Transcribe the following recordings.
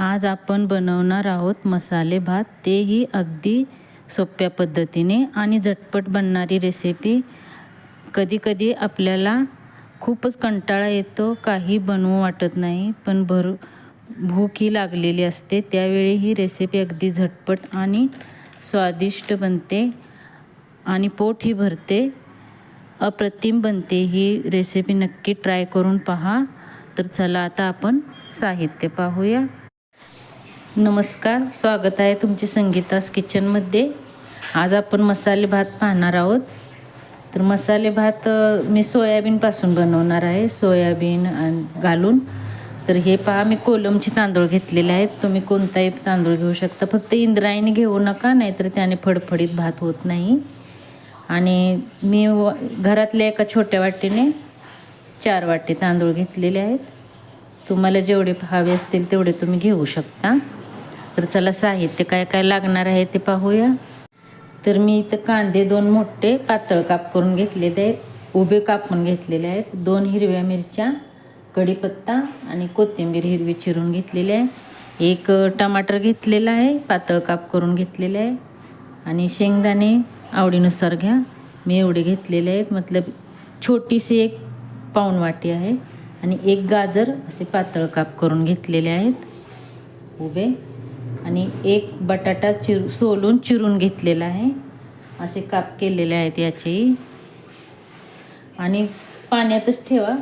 आज आपण बनवणार आहोत मसाले भात. तेही अगदी सोप्या पद्धतीने आणि झटपट बनणारी रेसिपी कधीकधी आपल्याला खूपच कंटाळा येतो काही बनवू वाटत नाही पण भर भूक ही लागलेली असते. त्यावेळी ही रेसिपी अगदी झटपट आणि स्वादिष्ट बनते आणि पोटही भरते. अप्रतिम बनते ही रेसिपी नक्की ट्राय करून पहा. तर चला आता आपण साहित्य पाहूया. नमस्कार स्वागत आहे तुमचे संगीतास किचनमध्ये. आज आपण मसाले भात पाहणार आहोत. तर मसाले भात मी सोयाबीनपासून बनवणार आहे सोयाबीन आणि घालून. तर हे पहा मी कोलमचे तांदूळ घेतलेले आहेत. तुम्ही कोणताही तांदूळ घेऊ शकता. फक्त इंद्रायणी घेऊ नका नाहीतर त्याने फडफडीत भात होत नाही. आणि मी व घरातल्या एका छोट्या वाटीने चार वाटी तांदूळ घेतलेले आहेत. तुम्हाला जेवढे हवे असतील तेवढे तुम्ही घेऊ शकता. तर चला साहित्य काय काय लागणार आहे ते पाहूया. तर मी इथं कांदे दोन मोठे पातळ काप करून घेतलेले आहेत. उभे कापून घेतलेले आहेत. दोन हिरव्या मिरच्या कढीपत्ता आणि कोथिंबीर हिरवी चिरून घेतलेली आहे. एक टमाटर घेतलेला आहे पातळ काप करून घेतलेले आहे. आणि शेंगदाणे आवडीनुसार घ्या. मी एवढे घेतलेले आहेत. मतलब छोटीशी एक पाऊण वाटी आहे. आणि एक गाजर असे पातळ काप करून घेतलेले आहेत. उभे. आणि एक बटाटा चिर सोलून चिरून घेतलेला आहे. असे काप केलेले आहेत याचेही आणि पाण्यातच ठेवा.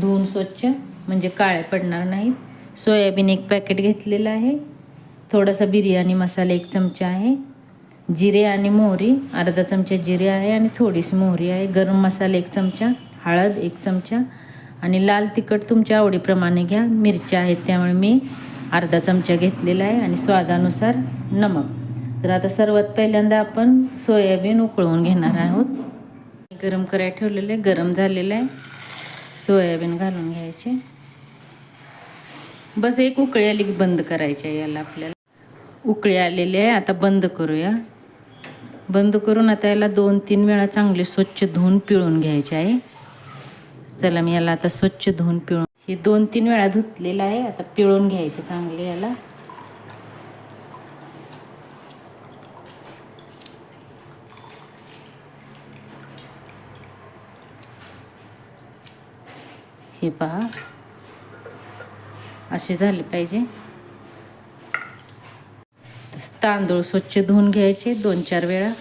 धुवून स्वच्छ म्हणजे काळे पडणार नाहीत. सोयाबीन एक पॅकेट घेतलेलं आहे. थोडासा बिर्याणी मसाला एक चमचा आहे. जिरे आणि मोहरी अर्धा चमचा जिरे आहे आणि थोडीशी मोहरी आहे. गरम मसाला एक चमचा हळद एक चमचा आणि लाल तिखट तुमच्या आवडीप्रमाणे घ्या. मिरच्या आहेत त्यामुळे मी अर्धा चमचा घेतलेला आहे आणि स्वादानुसार नमक. तर आता सर्वात पहिल्यांदा आपण सोयाबीन उकळवून घेणार आहोत. गरम करायला ठेवलेलं आहे. गरम झालेलं आहे. सोयाबीन घालून घ्यायचे. बस एक उकळी आली की बंद करायची आहे याला आपल्याला. उकळी आलेली आहे. आता बंद करूया. बंद करून आता याला दोन तीन वेळा चांगले स्वच्छ धुवून पिळून घ्यायचे आहे. चला मी याला आता स्वच्छ धुवून पिळून हे दोन तीन वेळा धुतलेलं आहे. आता पिळून घ्यायचे चांगले याला. हे पहा. असे झाले पाहिजे. तांदूळ स्वच्छ धुवून घ्यायचे दोन चार वेळा.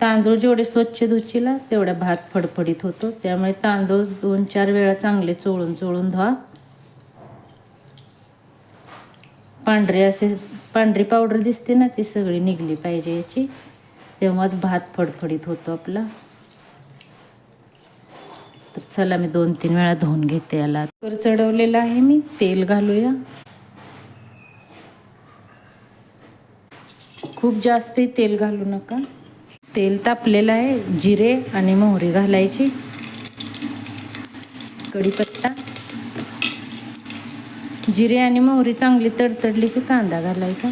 तांदूळ जेवढे स्वच्छ धुचिला तेवढा भात फडफडीत होतो. त्यामुळे तांदूळ दोन चार वेळा चांगले चोळून चोळून धुवा. पांढरे असे पांढरी पावडर दिसते ना ती सगळी निघली पाहिजे याची. तेव्हाच भात फडफडीत होतो आपला. तर चला मी दोन तीन वेळा धुवून घेते याला. कर चढवलेला आहे मी. तेल घालूया. खूप जास्त तेल घालू नका. तेल तापलेलं आहे जिरे आणि मोहरी घालायची. कढीपत्ता. जिरे आणि मोहरी चांगली तडतडली की कांदा घालायचा.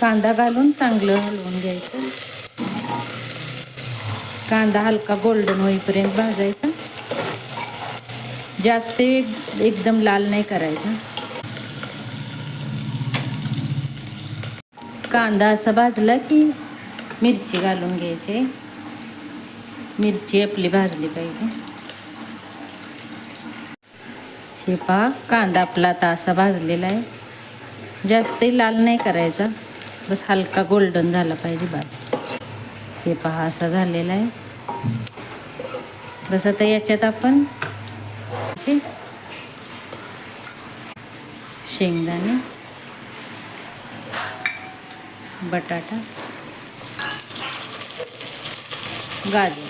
कांदा घालून चांगलं हलवून घ्यायचं. कांदा हलका गोल्डन होईपर्यंत भाजायचा. जास्त एकदम लाल नाही करायचा. कांदा असा भाजला की मिरची घालून घ्यायची. मिरची आपली भाजली पाहिजे. हे पहा कांदा आपला आता असा भाजलेला आहे. जास्तही लाल नाही करायचा. बस हलका गोल्डन झाला पाहिजे बस. हे पहा असा झालेला आहे. बस आता याच्यात आपण शेंगदाणे बटाटा गाजर.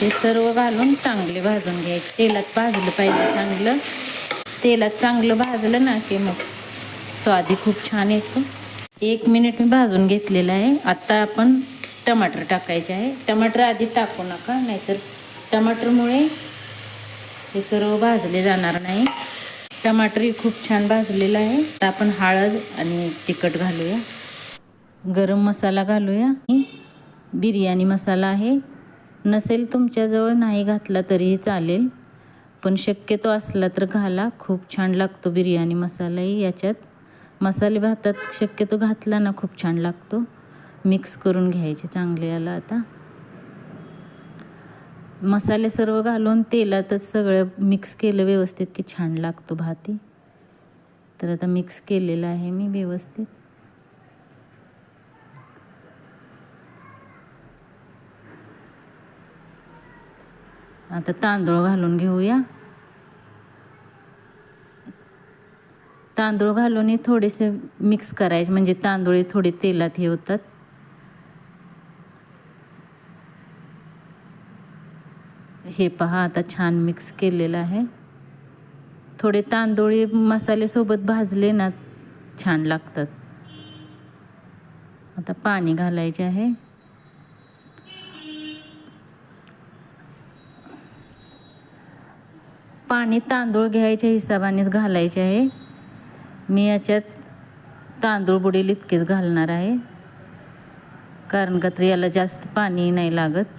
हे सर्व घालून चांगले भाजून घ्यायचे. तेलात भाजलं पाहिजे चांगलं. तेलात चांगलं भाजलं ना की मग स्वादी खूप छान येतो. एक मिनिट मी भाजून घेतलेलं आहे. आत्ता आपण टमाटर टाकायचे आहे. टमाटर आधी टाकू नका नाहीतर टमाटरमुळे हे सर्व भाजले जाणार नाही. टमाटरही खूप छान भाजलेला आहे. आता आपण हळद आणि तिखट घालूया. गरम मसाला घालूया. बिर्याणी मसाला आहे. नसेल तुमच्याजवळ नाही घातला तरीही चालेल. पण शक्यतो असला तर घाला. खूप छान लागतो बिर्याणी मसालाही याच्यात. मसाले भातात शक्यतो घातला ना खूप छान लागतो. मिक्स करून घ्यायचे चांगले याला आता. मसाले सर्व घालून तेलातच सगळं मिक्स केलं व्यवस्थित की छान लागतो भाती. तर आता मिक्स केलेलं आहे मी व्यवस्थित. आता तांदूळ घालून घेऊया. तांदूळ घालून थोडेसे मिक्स करायचे म्हणजे तांदूळ थोडे तेलात हे होतात. हे पहा आता छान मिक्स केलेलं आहे. थोडे तांदूळी मसालेसोबत भाजले ना छान लागतात. आता पाणी घालायचे आहे. पाणी तांदूळ घ्यायच्या हिशोबानेच घालायचे आहे. मी याच्यात तांदूळ बुडेल इतकेच घालणार आहे. कारण का तर याला जास्त पाणी नाही लागत.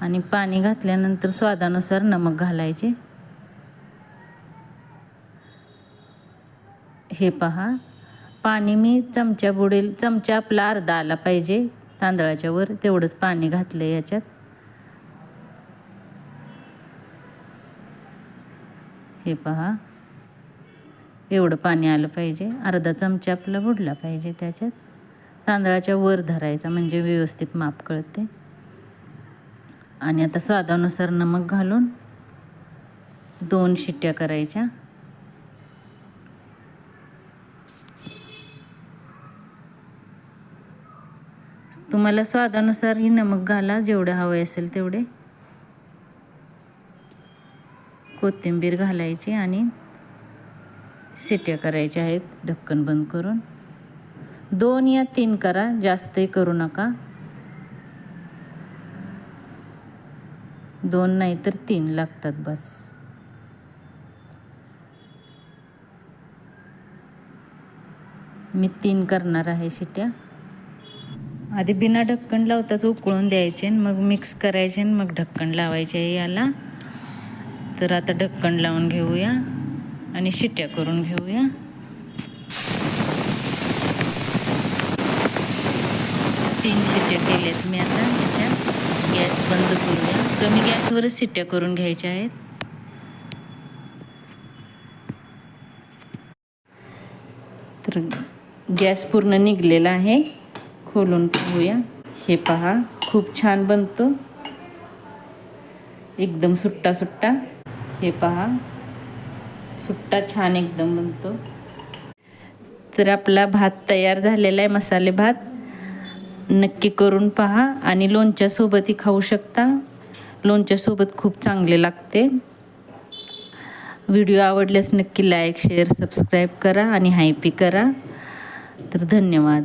आणि पाणी घातल्यानंतर स्वादानुसार नमक घालायचे. हे पहा पाणी मी चमचा बुडेल चमचा आपला अर्धा आला पाहिजे. तांदळाच्या वर तेवढंच पाणी घातलं याच्यात. हे पहा एवढं पाणी आलं पाहिजे. अर्धा चमचा आपला बुडला पाहिजे त्याच्यात. तांदळाच्या वर धरायचा म्हणजे व्यवस्थित माप कळते. आणि आता स्वादानुसार नमक घालून दोन शिट्ट्या करायच्या. तुम्हाला स्वादानुसार ही नमक घाला जेवढे हवे असेल तेवढे. कोथिंबीर घालायची आणि शिट्या करायच्या आहेत ढक्कन बंद करून. दोन या तीन करा जास्तही करू नका. दोन नाही तर तीन लागतात बस. मी तीन करणार आहे शिट्या. आधी बिना ढक्कन लावताच उकळून द्यायचे मग मिक्स करायचे मग ढक्कन लावायचे याला. तर आता ढक्कन लावून घेऊया आणि शिट्या करून घेऊया. तीन शिट्या केल्यात मी आता. गॅस बंद करूया. कमी गॅसवरच सिट्ट्या करून घ्यायच्या आहेत. तर गॅस पूर्ण निघलेला आहे. खोलून पाहूया. हे पहा खूप छान बनतो. एकदम सुट्टा सुट्टा. हे पहा सुट्टा छान एकदम बनतो. तर आपला भात तयार झालेला आहे मसाले भात. नक्की करून पहा आणि लोणच्यासोबतही खाऊ शकता. लोणच्यासोबत खूप चांगले लागते. व्हिडिओ आवडल्यास नक्की लाईक शेअर सबस्क्राईब करा आणि हायपी करा. तर धन्यवाद.